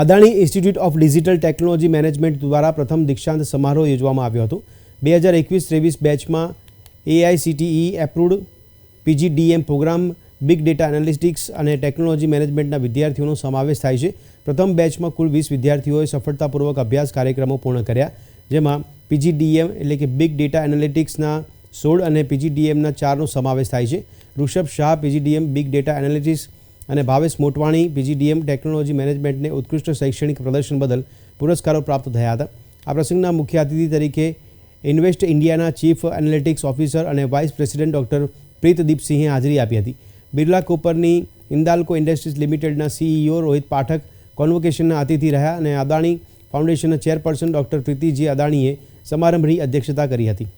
Adani institute of digital technology management દ્વારા પ્રથમ દીક્ષાંત સમારોહ યોજવામાં આવ્યો હતો. બે હજાર એકવીસ ત્રેવીસ બેચમાં AICTE approved PGDM program big data analytics અને ટેકનોલોજી મેનેજમેન્ટના વિદ્યાર્થીઓનો સમાવેશ થાય છે. પ્રથમ બેચમાં કુલ વીસ વિદ્યાર્થીઓએ સફળતાપૂર્વક અભ્યાસ કાર્યક્રમો પૂર્ણ કર્યા, જેમાં પીજીડીએમ એટલે કે બિગ ડેટા એનાલિટિક્સના સોળ અને પીજીડીએમના ચારનો સમાવેશ થાય છે. Rishabh Shah PGDM big data analytics અને ભાવેશ મોટવાણી પીજીડીએમ ટેકનોલોજી મેનેજમેન્ટને ઉત્કૃષ્ટ શૈક્ષણિક પ્રદર્શન બદલ પુરસ્કારો પ્રાપ્ત થયા હતા. આ પ્રસંગના મુખ્ય અતિથિ તરીકે ઇન્વેસ્ટ ઇન્ડિયાના ચીફ એનાલિટિક્સ ઓફિસર અને વાઇસ પ્રેસિડેન્ટ ડૉક્ટર પ્રીતદીપસિંહે હાજરી આપી હતી. બિરલા કોપરની ઇન્દાલકો ઇન્ડસ્ટ્રીઝ લિમિટેડના સીઈઓ રોહિત પાઠક કોન્વોકેશનના અતિથિ રહ્યા અને અદાણી ફાઉન્ડેશનના ચેરપર્સન ડૉક્ટર પ્રીતિજી અદાણીએ સમારંભની અધ્યક્ષતા કરી હતી.